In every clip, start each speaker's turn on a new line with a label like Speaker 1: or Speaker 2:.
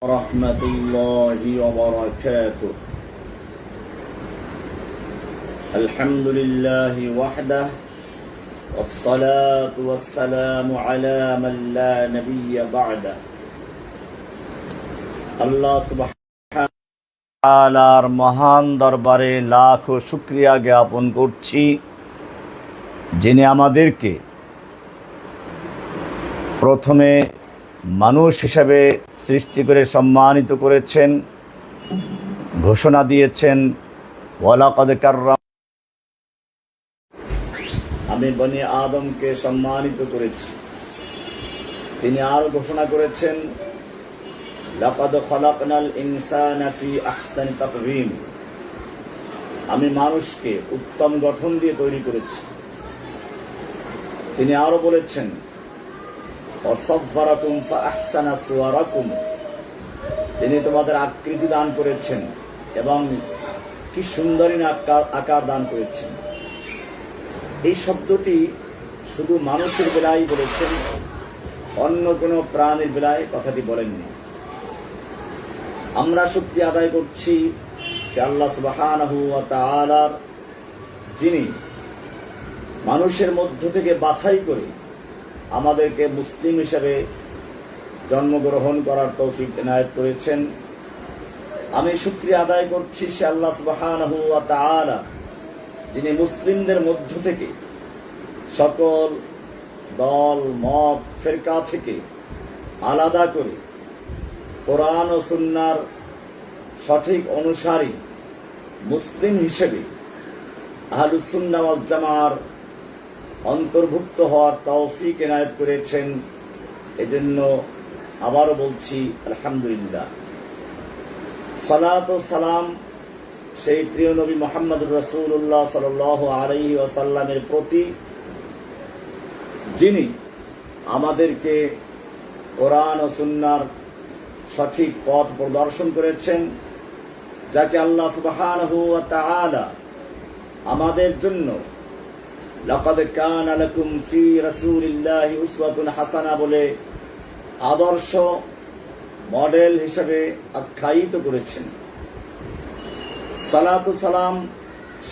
Speaker 1: ورحمة الله وبركاته الحمد لله وحده والصلاة والسلام على من لا نبي بعده আল্লাহ সুবহানার মহান দরবারে লাখ শুক্রিয়া জ্ঞাপন করছি যিনি আমাদেরকে প্রথমে মানুষ হিসাবে সৃষ্টি করে, সম্মানিত করেছেন, ঘোষণা দিয়েছেন আমি বনি আদমকে সম্মানিত করেছি। তিনি আরও ঘোষণা করেছেন ইনসানা আহসানি আমি মানুষকে উত্তম গঠন দিয়ে তৈরি করেছি। তিনি আরও বলেছেন তিনি তোমাদের আকৃতি দান করেছেন এবং কি সুন্দরী আকার আকার দান করেছেন। এই শব্দটি শুধু মানুষের বেলায় বলেছেন, অন্য কোনো প্রাণীর বেলায় কথাটি বলেননি। আমরা শক্তি আদায় করছি আল্লাহ সুবাহানাহু যিনি মানুষের মধ্য থেকে বাছাই করে আমাদেরকে মুসলিম হিসেবে জন্মগ্রহণ করার তৌফিক এনায়ত করেছেন। আমি শুক্রিয়া আদায় করছি সে আল্লাহ সুবহানাহু যিনি মুসলিমদের মধ্য থেকে সকল দল, মত, ফেরকা থেকে আলাদা করে কোরআন ও সুন্নার সঠিক অনুসারী মুসলিম হিসেবে আহলুসুন্না ওয়াল জামার অন্তর্ভুক্ত হওয়ার তৌফিক এনায়ত করেছেন। এজন্য আবারও বলছি, আলহামদুলিল্লাহ। সালাত ও সালাম সেই প্রিয় নবী মোহাম্মদ রসুল্লাহ সাল আলাই ওয়াসাল্লামের প্রতি, যিনি আমাদেরকে কোরআন ও সুন্নার সঠিক পথ প্রদর্শন করেছেন, যাকে আল্লাহ তাআলা আমাদের জন্য লাকাদ কানা লাকুম ফি রাসূলিল্লাহি উসওয়াতুন হাসানা বলে আদর্শ মডেল হিসেবে আখ্যায়িত করেছেন। সালাতু সালাম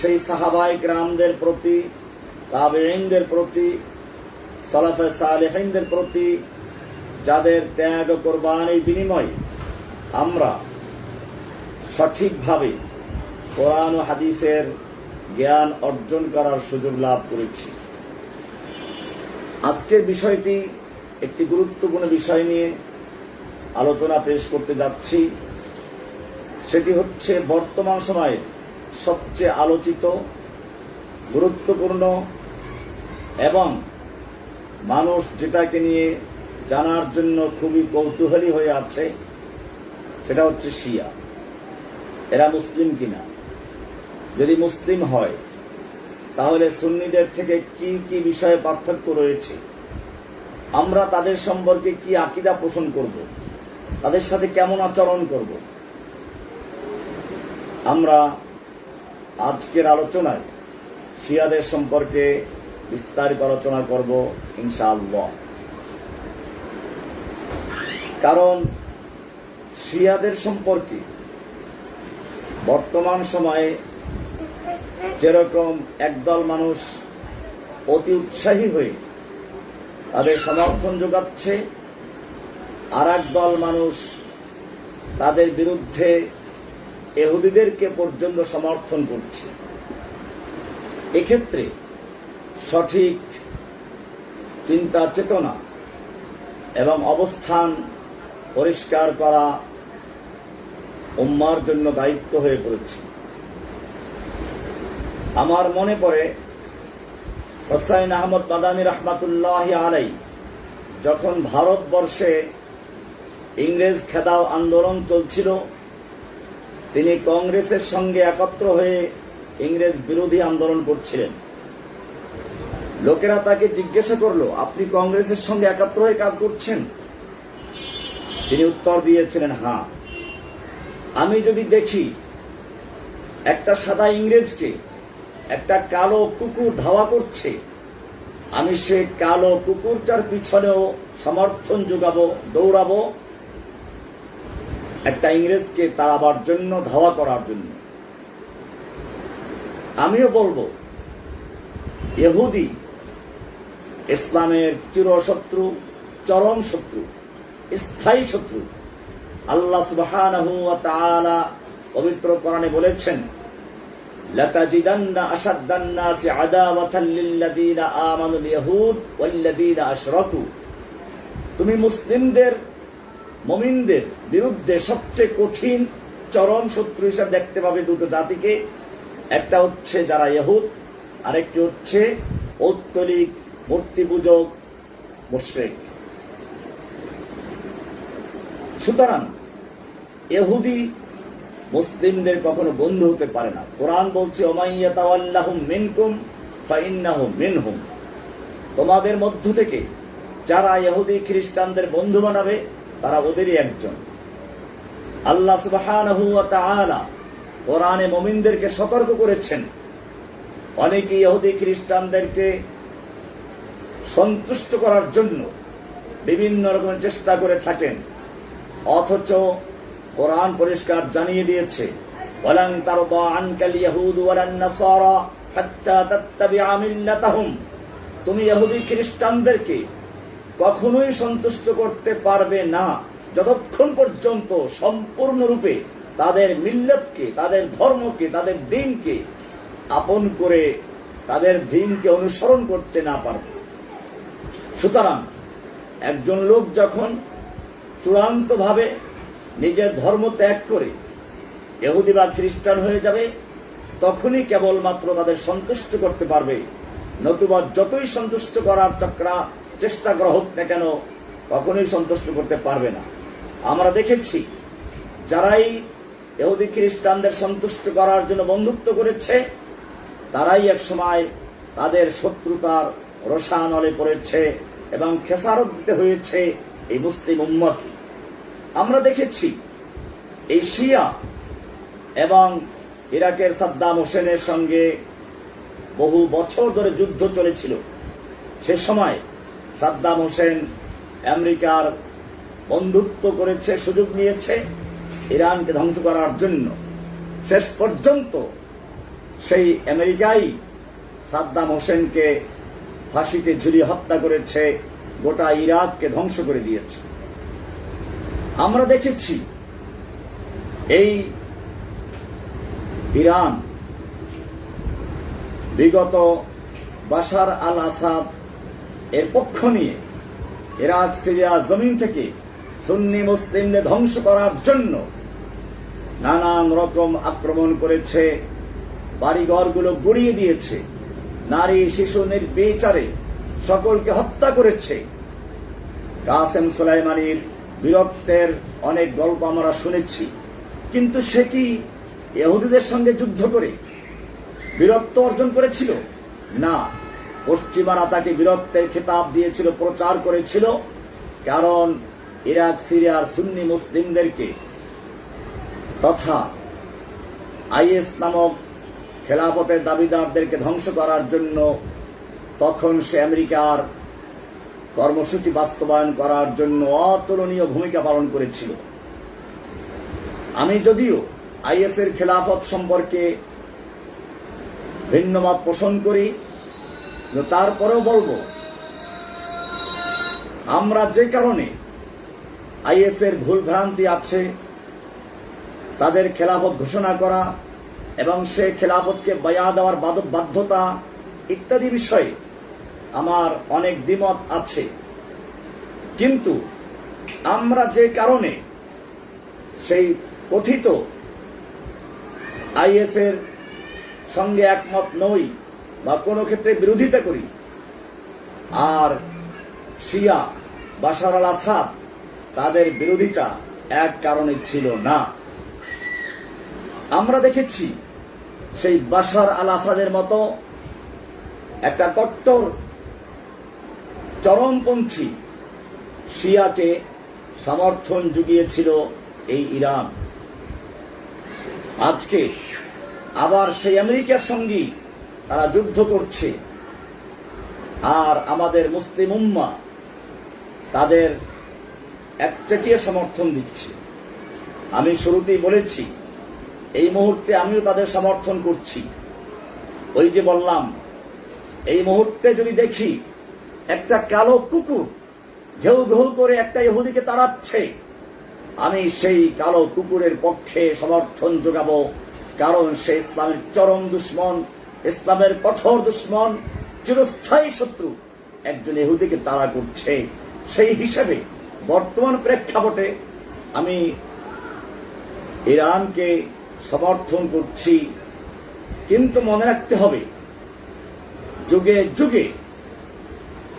Speaker 1: সেই সাহাবাই গ্রামদের প্রতি, তাবেঈনদের প্রতি, সালাফে সালেহিনদের প্রতি যাদের ত্যাগ ও কোরবানির বিনিময়ে আমরা সঠিকভাবে কোরআন ও হাদিসের জ্ঞান অর্জন করার সুযোগ লাভ করেছি। আজকের বিষয়টি একটি গুরুত্বপূর্ণ বিষয় নিয়ে আলোচনা পেশ করতে যাচ্ছি। সেটি হচ্ছে বর্তমান সময়ে সবচেয়ে আলোচিত, গুরুত্বপূর্ণ এবং মানুষ যেটাকে নিয়ে জানার জন্য খুবই কৌতূহলী হয়ে আছে, সেটা হচ্ছে শিয়া। এরা মুসলিম কিনা? যদি মুসলিম হয়, তাহলে সুন্নিদের থেকে কি কি বিষয়ে পার্থক্য রয়েছে? আমরা তাদের সম্পর্কে কি আকিদা পোষণ করব? তাদের সাথে কেমন আচরণ করব? আমরা আজকের আলোচনায় শিয়াদের সম্পর্কে বিস্তারিত আলোচনা করব, ইনশাআল্লাহ। কারণ শিয়াদের সম্পর্কে বর্তমান সময়ে যেরকম একদল মানুষ অতি উৎসাহী হয়ে তাদের সমর্থন যোগাচ্ছে আর দল মানুষ তাদের বিরুদ্ধে এহুদিদেরকে পর্যন্ত সমর্থন করছে। এক্ষেত্রে সঠিক চিন্তা, চেতনা এবং অবস্থান পরিষ্কার করা উম্মার জন্য দায়িত্ব হয়ে পড়েছে। আমার মনে পড়ে হোসাইন আহমদ মাদানী রহমাতুল্লাহ আলাই যখন ভারতবর্ষে ইংরেজ খেদাও আন্দোলন চলছিল, তিনি কংগ্রেসের সঙ্গে একত্র হয়ে ইংরেজ বিরোধী আন্দোলন করছিলেন। লোকেরা তাকে জিজ্ঞাসা করল, আপনি কংগ্রেসের সঙ্গে একাত্র হয়ে কাজ করছেন? তিনি উত্তর দিয়েছিলেন হ্যাঁ। আমি যদি দেখি একটা সাদা ইংরেজকে একটা কালো কুকুর ধাওয়া করছে। আমি সে কালো কুকুরটার পিছনেও সমর্থন যোগাবো, দৌড়াবো। একটা ইংরেজকে তাড়াবার জন্য, ধাওয়া করার জন্য। আমিও বলব, ইহুদি, ইসলামের চিরশত্রু, চরম শত্রু, স্থায়ী শত্রু। আল্লাহ ওয়া পবিত্র কোরআনে বলেছেন লাতাজিদান্না আশাদ্দান নাসি আদাওয়াতাল লিল্লাযীনা আমানুল ইয়াহুদ ওয়াল্লাযীনা আশরাকু তুমি মুসলিমদের, মুমিনদের বিরুদ্ধে সবচেয়ে কঠিন চরম শত্রু হিসাবে দেখতে পাবে দুটো জাতিকে। একটা হচ্ছে যারা ইহুদ, আরেকটি হচ্ছে ঔত্তলিক মূর্তি পূজক মুশ্রেক। সুতরাং এহুদি মুসলিমদের কখনো বন্ধু হতে পারে না। কোরআন বলছে মিনকুম মিনহুম। তোমাদের মধ্য থেকে যারা ইহুদি, খ্রিস্টানদের বন্ধু বানাবে, তারা ওদেরই একজন। আল্লাহ তাআলা কোরআনে মুমিনদেরকে সতর্ক করেছেন। অনেকে ইহুদি, খ্রিস্টানদেরকে সন্তুষ্ট করার জন্য বিভিন্ন রকমের চেষ্টা করে থাকেন। অথচ কোরআন পরিষ্কার জানিয়ে দিয়েছে। ওয়ালান তারদা আনকাল ইয়াহুদ ওয়ালান নাসারা হাত্তা তাত্তাবিআ মিল্লাতাহুম। তুমি ইহুদি খ্রিস্টানদেরকে কখনোই সন্তুষ্ট করতে পারবে না। যতক্ষণ পর্যন্ত সম্পূর্ণরূপে তাদের মিল্লতকে, তাদের ধর্মকে, তাদের দিনকে আপন করে তাদের দিনকে অনুসরণ করতে না পারবে। সুতরাং একজন লোক যখন চূড়ান্তভাবে নিজের ধর্ম ত্যাগ করে এহুদি বা খ্রিস্টান হয়ে যাবে, তখনই কেবলমাত্র তাদের সন্তুষ্ট করতে পারবে। নতুবা যতই সন্তুষ্ট করার চক্রা চেষ্টা করা হোক না কেন, কখনোই সন্তুষ্ট করতে পারবে না। আমরা দেখেছি, যারাই এহুদি খ্রিস্টানদের সন্তুষ্ট করার জন্য বন্ধুত্ব করেছে, তারাই এক সময় তাদের শত্রুতার রসানলে পড়েছে এবং খেসারত দিতে হয়েছে এই মুসলিম উম্মকে। দেখেছি এই শিয়া এবং ইরাকের সাদ্দাম হোসেনের সঙ্গে বহু বছর ধরে যুদ্ধ চলেছিল। সে সময় সাদ্দাম হোসেন আমেরিকার বন্ধুত্ব করেছে, সুযোগ নিয়েছে ইরানকে ধ্বংস করার জন্য। শেষ পর্যন্ত সেই আমেরিকাই সাদ্দাম হোসেনকে ফাঁসিতে ঝুলিয়ে হত্যা করেছে, গোটা ইরাককে ধ্বংস করে দিয়েছে। আমরা দেখেছি এই ইরান বিগত বাশার আল আসাদ এর পক্ষ নিয়ে ইরাক, সিরিয়া জমিন থেকে সুন্নি মুসলিমদের ধ্বংস করার জন্য নানান রকম আক্রমণ করেছে, বাড়িঘরগুলো গড়িয়ে দিয়েছে, নারী, শিশু নির্বিচারে সকলকে হত্যা করেছে। কাসেম সুলাইমানির বীরত্বের অনেক গল্প আমরা শুনেছি। কিন্তু সে কি এহুদিদের সঙ্গে যুদ্ধ করে বীরত্ব অর্জন করেছিল? না। পশ্চিমারা তাকে বীরত্বের খেতাব দিয়েছিল, প্রচার করেছিল, কারণ ইরাক সিরিয়ার সুন্নি মুসলিমদেরকে। তথা আইএস নামক খেলাফতের দাবিদারদেরকে ধ্বংস করার জন্য তখন সে আমেরিকার কর্মসূচি বাস্তবায়ন করার জন্য অতুলনীয় ভূমিকা পালন করেছিল। আমি যদিও আইএস এর খেলাফত সম্পর্কে ভিন্ন মত পোষণ করি তারপরেও বলব, আমরা যে কারণে আইএস এর ভুল ভ্রান্তি আছে, তাদের খেলাফত ঘোষণা করা এবং সে খেলাফতকে বয়া দেওয়ার বাধ্যতা ইত্যাদি বিষয়ে আমার অনেক দ্বিমত আছে। কিন্তু আমরা যে কারণে সেই কথিত আইএস এর সঙ্গে একমত নই বা কোনো ক্ষেত্রে বিরোধিতা করি, আর শিয়া, বাশার আল আসাদ তাদের বিরোধিতা এক কারণে ছিল না। আমরা দেখেছি সেই বাশার আল আসাদের মতো একটা কট্টর চরমপন্থী শিয়াকে সমর্থন জুগিয়েছিল এই ইরান। আজকে আবার সেই আমেরিকার সঙ্গেই তারা যুদ্ধ করছে। আর আমাদের মুসলিম উম্মা তাদের একচেটিয়া সমর্থন দিচ্ছে। আমি শুরুতেই বলেছি, এই মুহূর্তে আমিও তাদের সমর্থন করছি। ওই যে বললাম, এই মুহূর্তে যদি দেখি একটা কালো কুকুর ঘেউ ঘেউ করে একটা ইহুদিকে তাড়াচ্ছে। আমি সেই কালো কুকুরের পক্ষে সমর্থন যোগাবো, কারণ সে ইসলামের চরম দুশ্মন, ইসলামের কঠোর দুশ্মন, চিরস্থায়ী শত্রু। একজন ইহুদিকে তাড়া করছে। সেই হিসেবে বর্তমান প্রেক্ষাপটে আমি ইরানকে সমর্থন করছি, কিন্তু মনে রাখতে হবে, যুগে যুগে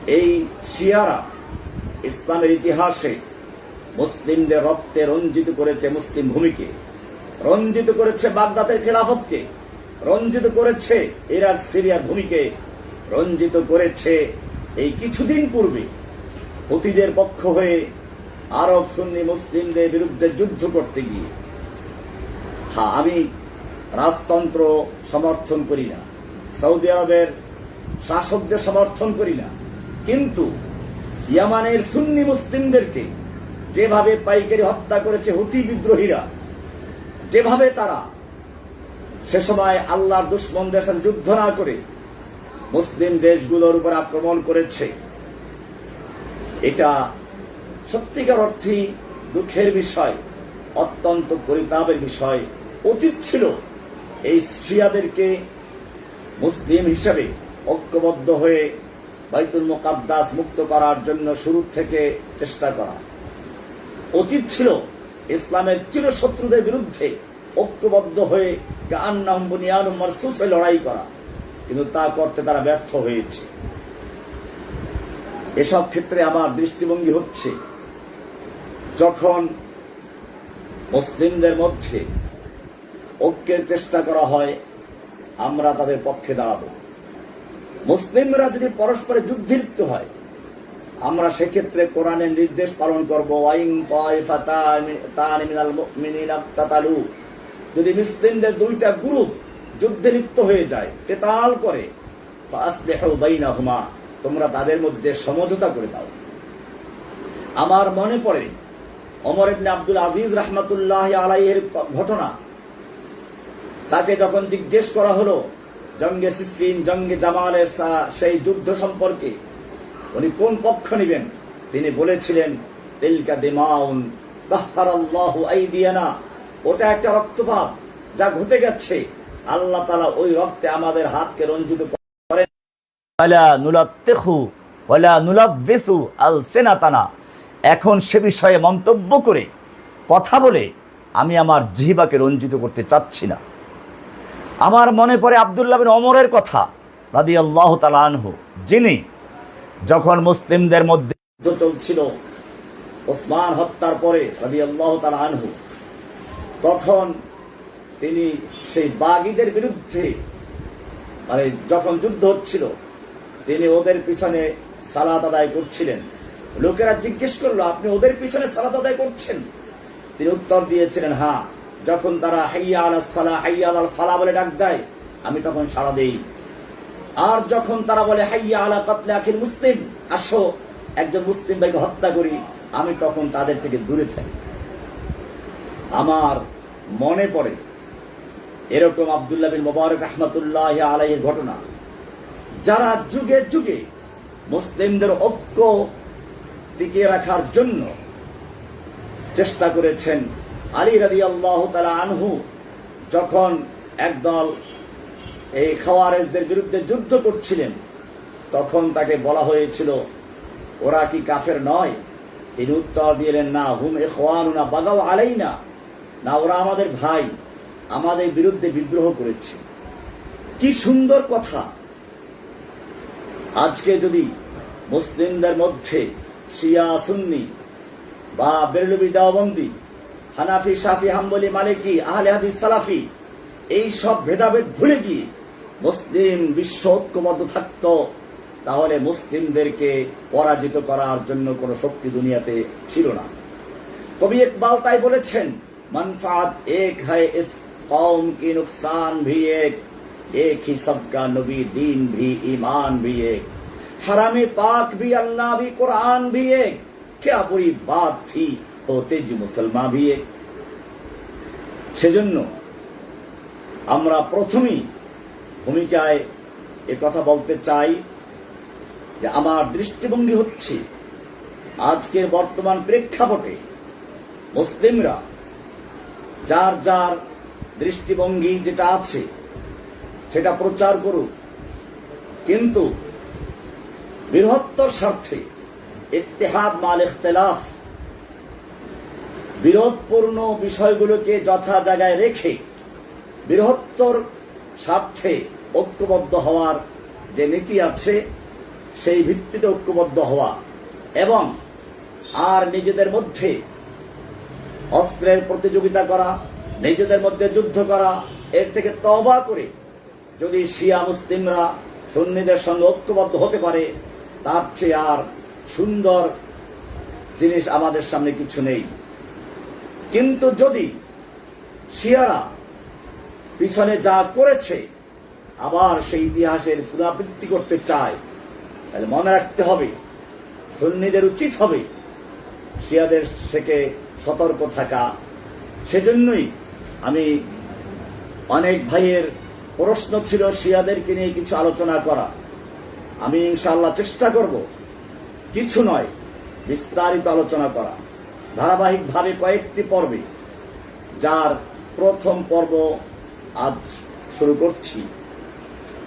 Speaker 1: এই শিয়ারা ইসলামের ইতিহাসে মুসলিমদের রক্তে রঞ্জিত করেছে মুসলিম ভূমিকে, রঞ্জিত করেছে বাগদাদের খেলাফতকে, রঞ্জিত করেছে ইরাক, সিরিয়ার ভূমিকে, রঞ্জিত করেছে এই কিছুদিন পূর্বে অতীদের পক্ষ হয়ে আরব সুন্নি মুসলিমদের বিরুদ্ধে যুদ্ধ করতে গিয়ে। হ্যাঁ আমি রাজতন্ত্র সমর্থন করি না, সৌদি আরবের শাসকদের সমর্থন করি না কিন্তু ইয়ামানের সুন্নি মুসলিমদেরকে যেভাবে পাইকারি হত্যা করেছে হুতি বিদ্রোহীরা, যেভাবে তারা সে সময় আল্লাহর দুশ্মনদের সাথে যুদ্ধ না করে মুসলিম দেশগুলোর উপর আক্রমণ করেছে, এটা সত্যিকার অর্থে দুঃখের বিষয়, অত্যন্ত পরিতাপের বিষয়। উচিত ছিল এই শিয়াদেরকে মুসলিম হিসেবে ঐক্যবদ্ধ হয়ে বাইতুল মোকাদ্দাস মুক্ত করার জন্য শুরু থেকে চেষ্টা করা। অতীত ছিল, ইসলামের চিরশত্রুদের বিরুদ্ধে ঐক্যবদ্ধ হয়ে গান্নাম বুনিয়ানুম মারসুসে লড়াই করা। কিন্তু তা করতে তারা ব্যর্থ হয়েছে। এসব ক্ষেত্রে আমার দৃষ্টিভঙ্গি হচ্ছে, যখন মুসলিমদের মধ্যে ঐক্যের চেষ্টা করা হয়, আমরা তাদের পক্ষে দাঁড়াবো। মুসলিমরা যদি পরস্পরে যুদ্ধে হয়, আমরা সেক্ষেত্রে কোরআনের নির্দেশ পালন করব যদি মুসলিমদের দুইটা গ্রুপ যুদ্ধে লিপ্ত হয়ে যায় কেতাল করে তোমরা তাদের মধ্যে সমঝোতা করে দাও। আমার মনে পড়ে অমর ইবনে আব্দুল আজিজ রহমতুল্লাহ আলাইয়ের ঘটনা, তাকে যখন জিজ্ঞেস করা হলো জঙ্গে সিফিন জঙ্গে জামালের সেই যুদ্ধ সম্পর্কে উনি কোন পক্ষ নেবেন? তিনি বলেছিলেন, তিলকা দিমাউন তাহহারাল্লাহু আইদিয়ানা। ওটা একটা রক্তপাত যা ঘটে গেছে। আল্লাহ তালা ওই রক্তে আমাদের হাতকে রঞ্জিত করেন। আল সেনাতানা এখন সে বিষয়ে মন্তব্য করে, কথা বলে আমি আমার জিহিবাকে রঞ্জিত করতে চাচ্ছি না। আমার মনে পড়ে আবদুল্লাহ বিন অমরের কথা রাদি আল্লাহ আনহু, যিনি যখন মুসলিমদের মধ্যে যুদ্ধ চলছিল ওসমান হত্যার পরে রাদি আল্লাহ আনহু, তখন তিনি সেই বাগিদের বিরুদ্ধে মানে যখন যুদ্ধ হচ্ছিল, তিনি ওদের পিছনে সালাত আদায় করছিলেন। লোকেরা জিজ্ঞেস করল, আপনি ওদের পিছনে সালাত আদায় করছেন? তিনি উত্তর দিয়েছিলেন হ্যাঁ। যখন তারা হাইয়া আলা সালা, হাইয়া আলাল ফালা বলে ডাক দেয়, আমি তখন সাড়া দেই। আর যখন তারা বলে, হাইয়া আলা কাতলে আখির মুসলিম, আসো, একজন মুসলিম ভাইকে হত্যা করি, আমি তখন তাদের থেকে দূরে থাকি। আমার মনে পড়ে, এরকম আবদুল্লাহ বিন মোবারক রহমতুল্লাহ আলাইয়ের ঘটনা। যারা যুগে যুগে মুসলিমদের ঐক্য টিকিয়ে রাখার জন্য চেষ্টা করেছেন আলী রাজি আল্লাহ তালা আনহু যখন একদল এই খাওয়ারেজদের বিরুদ্ধে যুদ্ধ করছিলেন, তখন তাকে বলা হয়েছিল, ওরা কি কাফের নয়? তিনি উত্তর দিলেন, না, হুম এ খোয়ানুনা বাগাও আলাই না না, ওরা আমাদের ভাই, আমাদের বিরুদ্ধে বিদ্রোহ করেছে। কি সুন্দর কথা। আজকে যদি মুসলিমদের মধ্যে শিয়া, সুন্নি বা বেরলবি, দেওবন্দি হানাফি সাফি হাম্বলি, মালিকি, আহলে হাদিস, সালাফি, এই সব ভেদাভেদ ভুলে গিয়ে মুসলিম বিশ্ব ঐক্যবদ্ধ থাকত, তাহলে মুসলিমদেরকে পরাজিত করার জন্য কোনো শক্তি দুনিয়াতে ছিল না। কবি ইকবাল তাই বলেছেন মানফাত এক হয় ইস কওম কি নুকসান ভি এক এক হি سب کا نبی دین ভি ایمان بھی ایک حرم پاک ভি اللہ ভি قرآن بھی ایک کیا بری بات थी होते जी मुसलमान भी एक সেজন্য আমরা প্রথমেই ভূমিকায় এ কথা বলতে চাই যে আমার দৃষ্টিভঙ্গি হচ্ছে আজকের বর্তমান প্রেক্ষাপটে মুসলিমরা যার যার দৃষ্টিভঙ্গি যেটা আছে সেটা প্রচার করুক কিন্তু বৃহত্তর স্বার্থে ইত্তেহাদ মাল ইখতলাফ বিরোধপূর্ণ বিষয়গুলোকে যথা জায়গায় রেখে বৃহত্তর স্বার্থে ঐক্যবদ্ধ হওয়ার যে নীতি আছে, সেই ভিত্তিতে ঐক্যবদ্ধ হওয়া এবং আর নিজেদের মধ্যে অস্ত্রের প্রতিযোগিতা করা, নিজেদের মধ্যে যুদ্ধ করা, এর থেকে তবা করে যদি শিয়া মুসলিমরা সুন্নিদের সঙ্গে ঐক্যবদ্ধ হতে পারে, তার চেয়ে আর সুন্দর জিনিস আমাদের সামনে কিছু নেই। কিন্তু যদি শিয়ারা পিছনে যা করেছে, আবার সেই ইতিহাসের পুনরাবৃত্তি করতে চায়, তাহলে মনে রাখতে হবে, সুন্নিদের উচিত হবে শিয়াদের থেকে সতর্ক থাকা। সেজন্যই আমি অনেক ভাইয়ের প্রশ্ন ছিল শিয়াদেরকে নিয়ে কিছু আলোচনা করা। আমি ইনশাআল্লাহ চেষ্টা করব, কিছু নয়, বিস্তারিত আলোচনা করা। ধারাবাহিকভাবে কয়েকটি পর্বে, যার প্রথম পর্ব আজ শুরু করছি।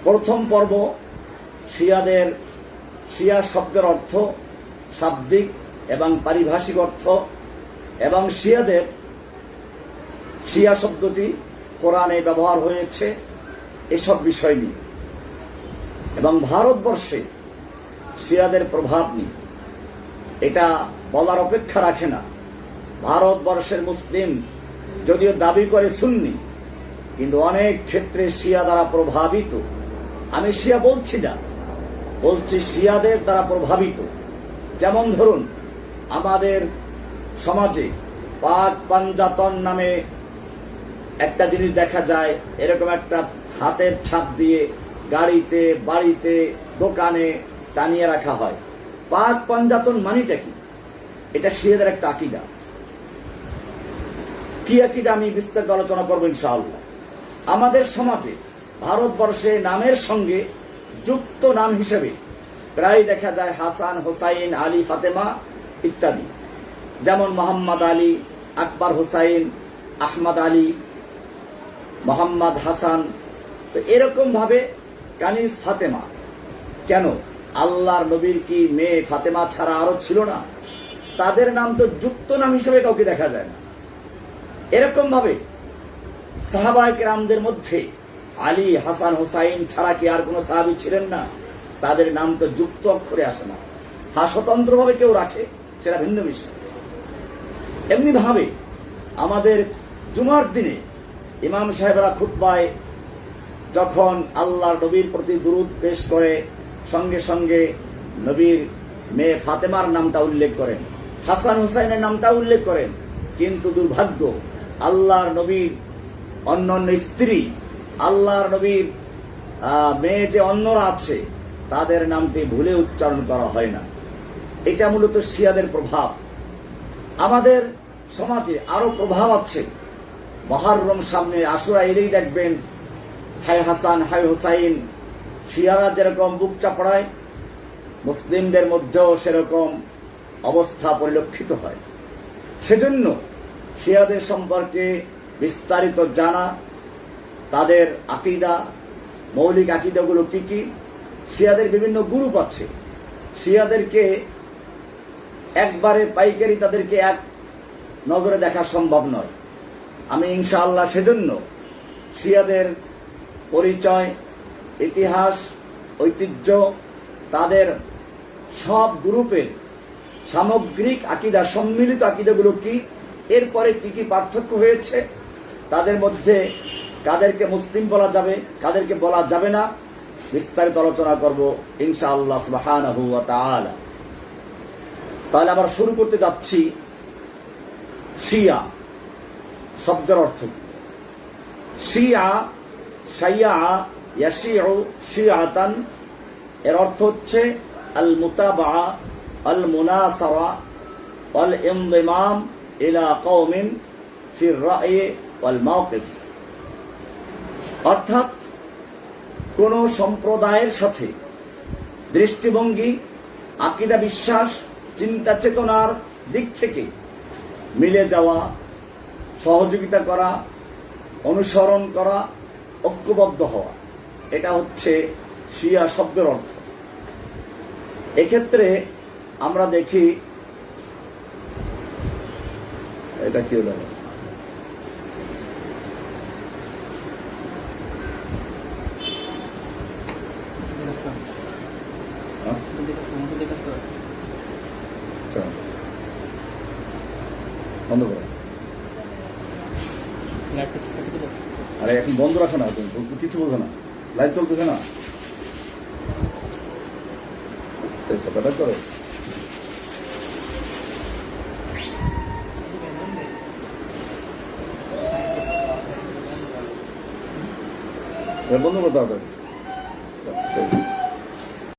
Speaker 1: প্রথম পর্ব শিয়াদের, শিয়া শব্দের অর্থ শাব্দিক এবং পারিভাষিক অর্থ, এবং শিয়াদের, শিয়া শব্দটি কোরআনে ব্যবহার হয়েছে এসব বিষয় নিয়ে। এবং ভারতবর্ষে শিয়াদের প্রভাব নিয়ে। এটা বলার অপেক্ষা রাখে না। ভারতবর্ষের মুসলিম যদিও দাবি করে সুন্নি, কিন্তু অনেক ক্ষেত্রে শিয়া দ্বারা প্রভাবিত। আমি শিয়া বলছি না, বলছি শিয়াদের দ্বারা প্রভাবিত। যেমন ধরুন, আমাদের সমাজে পাক পাঞ্জাতন নামে একটা জিনিস দেখা যায়, এরকম একটা হাতের ছাপ দিয়ে গাড়িতে, বাড়িতে, দোকানে টানিয়ে রাখা হয়। পাক পাঞ্জাতন মানিটা কি? এটা শিয়াদের একটা আকিদা। কি আকিদা আমি বিস্তারিত আলোচনা করব ইনশাআল্লাহ? আমাদের সমাজে ভারতবর্ষে নামের সঙ্গে যুক্ত নাম হিসেবে প্রায় দেখা যায় হাসান, হোসাইন, আলী, ফাতেমা ইত্যাদি। যেমন মোহাম্মদ আলী, আকবর হোসাইন, আহমদ আলী, মোহাম্মদ হাসান। তো এরকম ভাবে কানিস ফাতেমা। কেন? আল্লাহর নবীর কি মেয়ে ফাতেমা ছাড়া আরও ছিল না? তাদের নাম তো যুক্ত নাম হিসেবে কাউকে দেখা যায় না। এরকম ভাবে সাহাবাহিক রামদের মধ্যে আলী, হাসান, হুসাইন ছাড়া কি আর কোন সাহাবি ছিলেন না? তাদের নাম তো যুক্ত অক্ষরে আসে না। হ্যাঁ স্বতন্ত্র ভাবে কেউ রাখে, সেটা ভিন্ন বিষয়। এমনি ভাবে আমাদের জুমার দিনে ইমাম সাহেবরা খুতবায় যখন আল্লাহ নবীর প্রতি দুরুদ পেশ করে, সঙ্গে সঙ্গে নবীর মেয়ে ফাতেমার নামটা উল্লেখ করেন, হাসান হুসাইনের নামটা উল্লেখ করেন, কিন্তু দুর্ভাগ্য আল্লাহর নবীর অন্য অন্য স্ত্রী, আল্লাহর নবীর মেয়ে যে অন্যরা আছে, তাদের নামটি ভুলে উচ্চারণ করা হয় না। এটা মূলত শিয়াদের প্রভাব। আমাদের সমাজে আরও প্রভাব আছে। মহারম সামনে আশুরা এলেই দেখবেন হাই হাসান হাই হুসাইন, শিয়ারা যেরকম বুক চাপড়ায়, মুসলিমদের মধ্যেও সেরকম অবস্থা পরিলক্ষিত হয়। সেজন্য শিয়াদের সম্পর্কে বিস্তারিত জানা, তাদের আকিদা, মৌলিক আকিদাগুলো কি কি শিয়াদের বিভিন্ন গ্রুপ আছে। শিয়াদেরকে একবারে পাইকারি তাদেরকে এক নজরে দেখা সম্ভব নয়। আমি ইনশাআল্লাহ সেজন্য শিয়াদের পরিচয়, ইতিহাস, ঐতিহ্য, তাদের সব গ্রুপের সামগ্রিক আকিদা, সম্মিলিত আকিদাগুলো কি এরপরে কি কি পার্থক্য হয়েছে? তাদের মধ্যে কাদেরকে মুসলিম বলা যাবে, কাদেরকে বলা যাবে না, বিস্তারিত আলোচনা করব ইনশাআল্লাহ সুবহানাহু ওয়া তাহলে আবার শুরু করতে যাচ্ছি শিয়া, শব্দের অর্থ শিয়া, শাইয়া, ইয়াশিউ শিয়াতান, এর অর্থ হচ্ছে আল মুতাবা আল মুনাসারা আল ইনদিমাম ইলা কওমিন ফি রায় ওয়াল মাওকিফ। অর্থাৎ কোন সম্প্রদায়ের সাথে দৃষ্টিভঙ্গি, আকিদা বিশ্বাস, চিন্তা চেতনার দিক থেকে মিলে যাওয়া, সহযোগিতা করা, অনুসরণ করা, ঐক্যবদ্ধ হওয়া, এটা হচ্ছে শিয়া শব্দের অর্থ। এক্ষেত্রে আমরা দেখি এটা কি হলো? হ্যাঁ? বন্ধ আরে এখন বন্ধ রাখো না কিছু বোঝো না। লাইভ চলতেছে না?